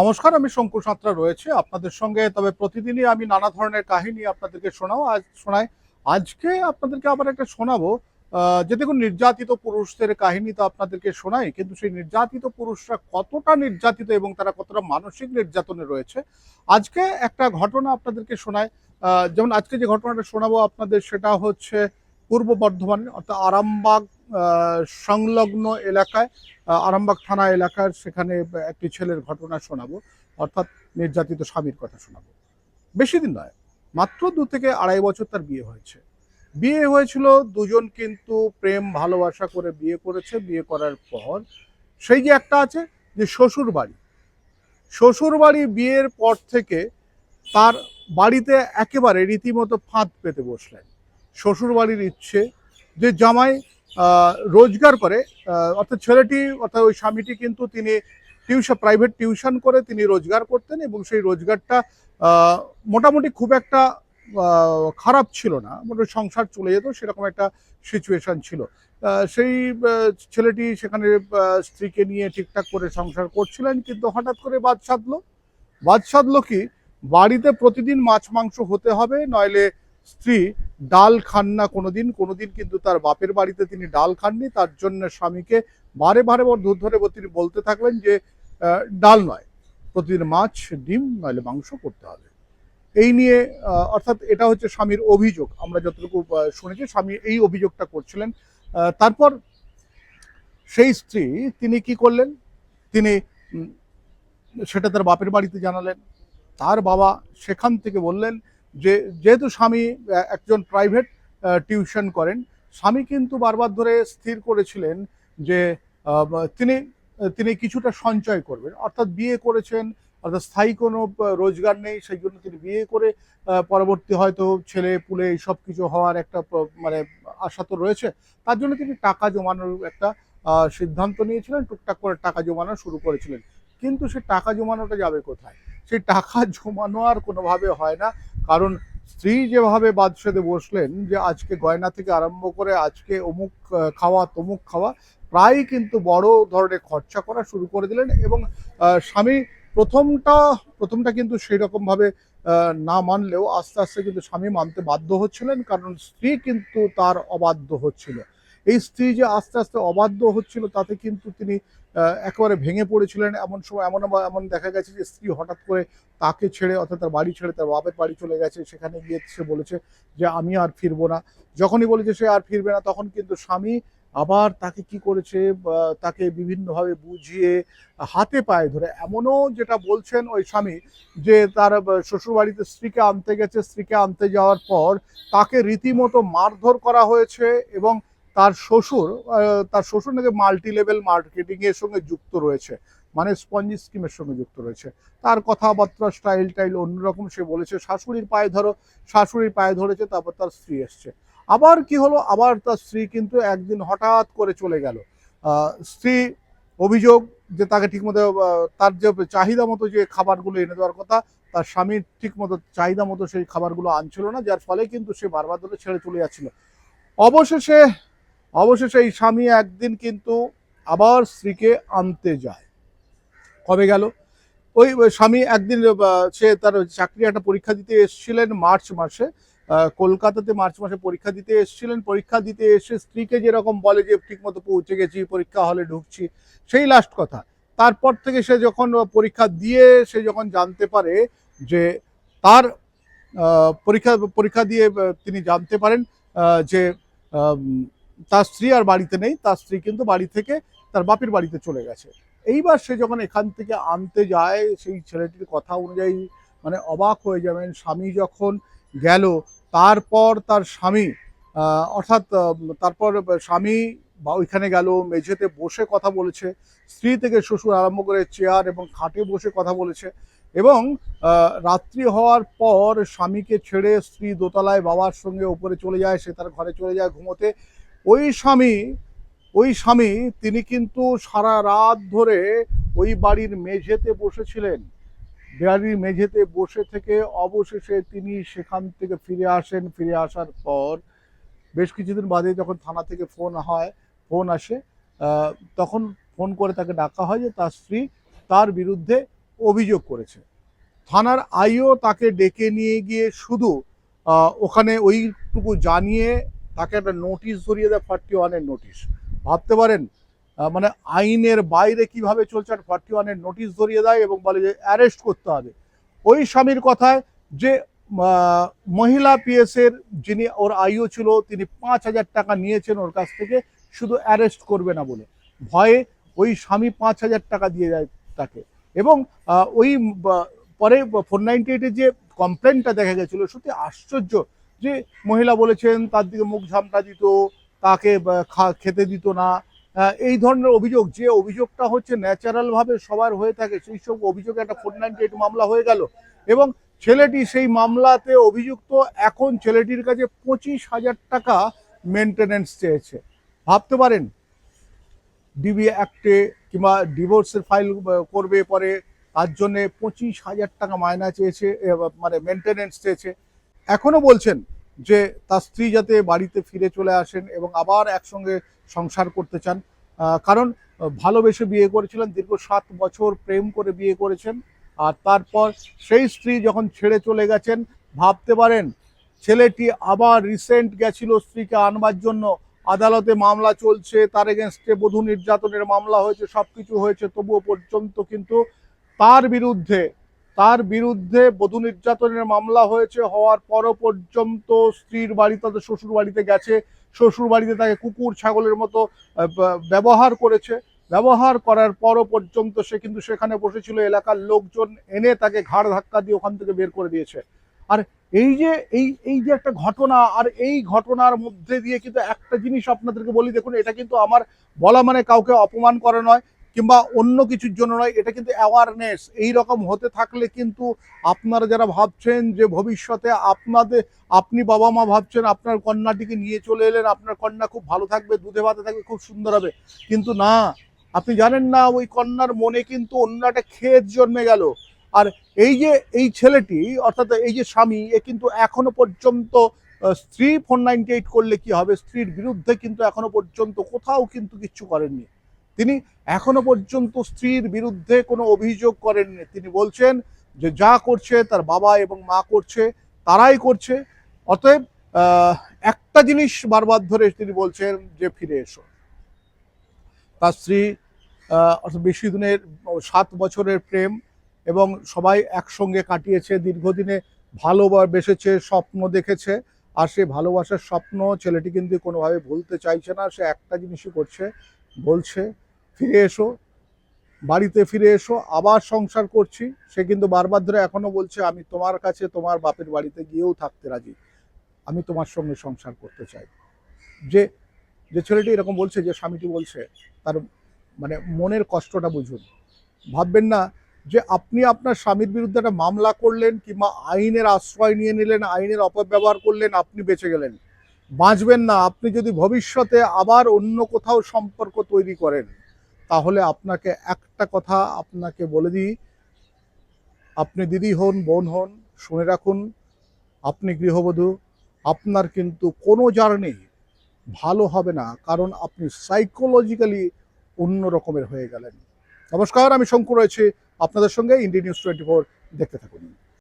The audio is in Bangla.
নমস্কার, আমি শঙ্কু সাঁতরা রয়েছে আপনাদের সঙ্গে। তবে প্রতিদিনই আমি নানা ধরনের কাহিনী আপনাদেরকে শোনাও। আজ শোনাই, আজকে আপনাদেরকে আবার একটা শোনাবো। যে দেখুন, নির্যাতিত পুরুষদের কাহিনী তো আপনাদেরকে শোনাই, কিন্তু সেই নির্যাতিত পুরুষরা কতটা নির্যাতিত এবং তারা কতটা মানসিক নির্যাতনে রয়েছে? আজকে একটা ঘটনা আপনাদেরকে শোনায় যেমন আজকে যে ঘটনাটা শোনাবো আপনাদের, সেটা হচ্ছে পূর্ব বর্ধমানের অর্থাৎ আরামবাগ সংলগ্ন এলাকায় আরামবাগ থানা এলাকার সেখানে একটি ছেলের ঘটনা শোনাবো, অর্থাৎ নির্যাতিত স্বামীর কথা শোনাবো। বেশি দিন নয়, মাত্র দু থেকে আড়াই বছর তার বিয়ে হয়েছে। বিয়ে হয়েছিল, দুজন কিন্তু প্রেম, ভালোবাসা করে বিয়ে করেছে। বিয়ে করার পর সেই যে একটা আছে যে শ্বশুর বাড়ি। শ্বশুর বাড়ি বিয়ের পর থেকে তার বাড়িতে একেবারে রীতিমতো ফাঁদ পেতে বসলেন। শ্বশুর বাড়ির ইচ্ছে, যে জামাই রোজগার করে অর্থাৎ ছেলেটি, অর্থাৎ ওই স্বামীটি কিন্তু তিনি টিউশন, প্রাইভেট টিউশন করে তিনি রোজগার করতেন এবং সেই রোজগারটা মোটামুটি খুব একটা খারাপ ছিল না। মোটামুটি সংসার চলে যেত, সেরকম একটা সিচুয়েশন ছিল। সেই ছেলেটি সেখানে স্ত্রীকে নিয়ে ঠিকঠাক করে সংসার করছিলেন, কিন্তু হঠাৎ করে বাদ সাধলো। বাদ সাধলো কি? বাড়িতে প্রতিদিন মাছ, মাংস হতে হবে, নইলে স্ত্রী ডাল খান না কোনোদিন কোনোদিন কিন্তু তার বাপের বাড়িতে তিনি ডাল খাননি, তার জন্য স্বামীকে বারে বারে দুধ ধরে তিনি বলতে থাকলেন যে ডাল নয়, প্রতিদিন মাছ, ডিম, নইলে মাংস করতে হবে। এই নিয়ে অর্থাৎ এটা হচ্ছে স্বামীর অভিযোগ। আমরা যতটুকু শুনেছি, স্বামী এই অভিযোগটা করছিলেন। তারপর সেই স্ত্রী, তিনি কি করলেন? তিনি সেটা তার বাপের বাড়িতে জানালেন। তার বাবা সেখান থেকে বললেন যে, যেহেতু স্বামী একজন প্রাইভেট টিউশন করেন, স্বামী কিন্তু বারবার ধরে স্থির করেছিলেন যে তিনি তিনি কিছুটা সঞ্চয় করবেন। অর্থাৎ বিয়ে করেছেন, অর্থাৎ স্থায়ী কোনো রোজগার নেই, সেই জন্য তিনি বিয়ে করে পরবর্তী হয়তো ছেলে, পুলে এইসব কিছু হওয়ার একটা মানে আশা তো রয়েছে। তার জন্য তিনি টাকা জমানোর একটা সিদ্ধান্ত নিয়েছিলেন, টুকটাক করে টাকা জমানো শুরু করেছিলেন। কিন্তু সে টাকা জমানোটা যাবে কোথায়? সেই টাকা জমানো আর কোনোভাবে হয় না। কারণ স্ত্রী যেভাবে বাদশেদে বসলেন যে আজকে গয়না থেকে আরম্ভ করে আজকে অমুক খাওয়া, তমুক খাওয়া প্রায় কিন্তু বড় ধরনের খরচা করা শুরু করে দিলেন এবং স্বামী প্রথমটা প্রথমটা কিন্তু সেই রকমভাবে না মানলেও আস্তে আস্তে কিন্তু স্বামী মানতে বাধ্য হচ্ছিলেন কারণ স্ত্রী কিন্তু তার অবাধ্য হচ্ছিল। এই স্ত্রী যে আস্তে আস্তে অবাধ্য হচ্ছিল তাতে কিন্তু তিনি একেবারে ভেঙে পড়েছিলেন। এমন সময় এমন এমন দেখা গেছে যে, স্ত্রী হঠাৎ করে তাকে ছেড়ে, অর্থাৎ তার বাড়ি ছেড়ে, তার বাপের বাড়ি চলে গেছে। সেখানে গিয়ে সে বলেছে যে, আমি আর ফিরবো না। যখনই বলেছে সে আর ফিরবে না, তখন কিন্তু স্বামী আবার তাকে কি করেছে তাকে বিভিন্নভাবে বুঝিয়ে হাতে পায়ে ধরে, এমনও যেটা বলছেন ওই স্বামী যে, তার শ্বশুরবাড়িতে স্ত্রীকে আনতে গেছে। স্ত্রীকে আনতে যাওয়ার পর তাকে রীতিমতো মারধর করা হয়েছে এবং তার শ্বশুর তার শ্বশুর নাকি মাল্টি লেভেল মার্কেটিং এর সঙ্গে যুক্ত রয়েছে। মানে স্পঞ্জি স্কিমের সঙ্গে যুক্ত রয়েছে। তার কথাবার্তা স্টাইল টাইল অন্যরকম সে বলেছে। শাশুড়ির পায়ে ধরো, শাশুড়ির পায়ে ধরেছে, তারপর তার স্ত্রী এসছে। আবার কি হলো? আবার তার স্ত্রী কিন্তু একদিন হঠাৎ করে চলে গেল। স্ত্রী অভিযোগ যে তাকে ঠিকমতো তার যে চাহিদা মতো যে খাবারগুলো এনে দেওয়ার কথা, তার স্বামীর ঠিক মতো চাহিদা মতো সেই খাবারগুলো আনছিল না, যার ফলে কিন্তু সে বারবার ধরে ছেড়ে চলে যাচ্ছিল। অবশেষে অবশেষে এই স্বামী একদিন কিন্তু আবার স্ত্রীকে আনতে যায়। কবে গেল? ওই স্বামী একদিন সে তার চাকরি একটা পরীক্ষা দিতে এসেছিলেন মার্চ মাসে কলকাতাতে মার্চ মাসে পরীক্ষা দিতে এসেছিলেন। পরীক্ষা দিতে এসে স্ত্রীকে যেরকম বলে যে, ঠিকমতো পৌঁছে গেছি, পরীক্ষা হলে ঢুকছি। সেই লাস্ট কথা। তারপর থেকে সে যখন পরীক্ষা দিয়ে সে যখন জানতে পারে যে তার পরীক্ষা পরীক্ষা দিয়ে তিনি জানতে পারেন যে তার স্ত্রী আর বাড়িতে নেই, তার স্ত্রী কিন্তু বাড়ি থেকে তার বাপের বাড়িতে চলে গেছে। এইবার সে যখন এখান থেকে আনতে যায়, সেই ছেলেটির কথা অনুযায়ী মানে অবাক হয়ে যাবেন, স্বামী যখন গেল, তারপর তার স্বামী অর্থাৎ তারপর স্বামী বা ওইখানে গেল, মেঝেতে বসে কথা বলেছে, স্ত্রী থেকে শ্বশুর আরম্ভ করে চেয়ার এবং খাটে বসে কথা বলেছে এবং রাত্রি হওয়ার পর স্বামীকে ছেড়ে স্ত্রী দোতলায় বাবার সঙ্গে ওপরে চলে যায়, সে তার ঘরে চলে যায় ঘুমোতে। ওই স্বামী ওই স্বামী, তিনি কিন্তু সারা রাত ধরে ওই বাড়ির মেঝেতে বসেছিলেন। বাড়ির মেঝেতে বসে থেকে অবশেষে তিনি সেখান থেকে ফিরে আসেন। ফিরে আসার পর বেশ কিছুদিন বাদে যখন থানা থেকে ফোন হয়, ফোন আসে তখন ফোন করে তাকে ডাকা হয় যে তার স্ত্রী তার বিরুদ্ধে অভিযোগ করেছে। থানার আইও তাকে ডেকে নিয়ে গিয়ে শুধু ওখানে ওইটুকু জানিয়ে তাকে একটা নোটিশ ধরিয়ে দেয় ফার্টি ওয়ানের নোটিশ ভাবতে পারেন মানে আইনের বাইরে কীভাবে চলছে আর ফার্টি ওয়ানের নোটিশ ধরিয়ে দেয় এবং বলে যে অ্যারেস্ট করতে হবে। ওই স্বামীর কথায় যে মহিলা পিএসের যিনি ওর আইও ছিল, তিনি পাঁচ হাজার টাকা নিয়েছেন ওর কাছ থেকে, শুধু অ্যারেস্ট করবে না বলে। ভয়ে ওই স্বামী পাঁচ হাজার টাকা দিয়ে যায় তাকে। এবং ওই পরে ফোর নাইনটি এইটের যে কমপ্লেনটা দেখা গেছিল, সত্যি আশ্চর্য। যে মহিলা বলেছেন, তার দিকে মুখ ঝামটা দিত, তাকে খেতে দিত না। এই ধরনের অভিযোগ, যে অভিযোগটা হচ্ছে ন্যাচারাল ভাবে সবার হয়ে থাকে, সেই সব অভিযোগে একটা ফোর নাইনটি মামলা হয়ে গেল। এবং ছেলেটি সেই মামলাতে অভিযুক্ত, এখন ছেলেটির কাছে পঁচিশ হাজার টাকা মেনটেনেন্স চেয়েছে। ভাবতে পারেন ডিবি অ্যাক্টে কিংবা ডিভোর্সের ফাইল করবে পরে, তার জন্যে পঁচিশ হাজার টাকা মায়না চেয়েছে মানে মেনটেনেন্স চেয়েছে। এখনও বলছেন যে তার স্ত্রী যাতে বাড়িতে ফিরে চলে আসেন এবং আবার একসঙ্গে সংসার করতে চান কারণ ভালোবেসে বিয়ে করেছিলেন, দীর্ঘ সাত বছর প্রেম করে বিয়ে করেছেন, আর তারপর সেই স্ত্রী যখন ছেড়ে চলে গেছেন, ভাবতে পারেন, ছেলেটি আবার রিসেন্ট গেছিল স্ত্রীকে আনবার জন্য, আদালতে মামলা চলছে, তার এগেনস্টে বধূ নির্যাতনের মামলা হয়েছে সব কিছু হয়েছে, তবুও পর্যন্ত কিন্তু তার বিরুদ্ধে তার বিরুদ্ধে বধূ নির্যাতনের মামলা হয়েছে, হওয়ার পরও পর্যন্ত স্ত্রীর বাড়ি তাদের শ্বশুর বাড়িতে গেছে, শ্বশুর বাড়িতে তাকে কুকুর, ছাগলের মতো ব্যবহার করেছে। ব্যবহার করার পরও পর্যন্ত সে কিন্তু সেখানে বসেছিল, এলাকার লোকজন এনে তাকে ঘাড় ধাক্কা দিয়ে ওখান থেকে বের করে দিয়েছে। আর এই যে, এই এই যে একটা ঘটনা, আর এই ঘটনার মধ্যে দিয়ে কিন্তু একটা জিনিস আপনাদেরকে বলি, দেখুন, এটা কিন্তু আমার বলা মানে কাউকে অপমান করা নয়। কিংবা অন্য কিছুর জন্য নয়, এটা কিন্তু অ্যাওয়ারনেস এই রকম হতে থাকলে কিন্তু আপনারা যারা ভাবছেন যে ভবিষ্যতে আপনাদের, আপনি বাবা মা ভাবছেন আপনার কন্যাটিকে নিয়ে চলে এলেন, আপনার কন্যা খুব ভালো থাকবে, দুধে ভাতে থাকবে, খুব সুন্দর হবে। কিন্তু না, আপনি জানেন না, ওই কন্যার মনে কিন্তু অন্য একটা ক্ষেত জন্মে গেল। আর এই যে এই ছেলেটি, অর্থাৎ এই যে স্বামী, এ কিন্তু এখনও পর্যন্ত স্ত্রী ফোর নাইনটি এইট করলে কি হবে? স্ত্রীর বিরুদ্ধে কিন্তু এখনও পর্যন্ত কোথাও কিন্তু কিচ্ছু করেননি। তিনি এখনও পর্যন্ত স্ত্রীর বিরুদ্ধে কোনো অভিযোগ করেননি। তিনি বলছেন যে যা করছে তার বাবা এবং মা করছে, তারাই করছে। অতএব একটা জিনিস বারবার ধরে তিনি বলছেন যে ফিরে এসো। তার স্ত্রী অর্থাৎ বেশি দিনের, সাত বছরের প্রেম এবং সবাই একসঙ্গে কাটিয়েছে, দীর্ঘদিনে ভালোবেসেছে স্বপ্ন দেখেছে। আর সেই ভালোবাসার স্বপ্ন ছেলেটি কিন্তু কোনোভাবে ভুলতে চাইছে না, সে একটা জিনিসই করছে, বলছে। ফিরে এসো, বাড়িতে ফিরে এসো, আবার সংসার করছি। সে কিন্তু বারবার ধরে এখনও বলছে, আমি তোমার কাছে, তোমার বাপের বাড়িতে গিয়েও থাকতে রাজি। আমি তোমার সঙ্গে সংসার করতে চাই। যে যে ছেলেটি এরকম বলছে, যে স্বামীটি বলছে, তার মানে মনের কষ্টটা বুঝুন। ভাববেন না যে আপনি আপনার স্বামীর বিরুদ্ধে একটা মামলা করলেন কিংবা আইনের আশ্রয় নিয়ে নিলেন, আইনের অপব্যবহার করলেন, আপনি বেঁচে গেলেন। বাঁচবেন না। আপনি যদি ভবিষ্যতে আবার অন্য কোথাও সম্পর্ক তৈরি করেন তাহলে আপনাকে একটা কথা আপনাকে বলে দিই। আপনি দিদি হন, বোন হন, শুনে রাখুন, আপনি গৃহবধূ, আপনার কিন্তু কোনো জার্নি ভালো হবে না, কারণ আপনি সাইকোলজিক্যালি অন্য রকমের হয়ে গেলেন। নমস্কার, আমি শঙ্কর রয়েছি। আপনাদের সঙ্গে ইন্ডিয়া নিউজ টোয়েন্টি ফোর দেখতে থাকুন।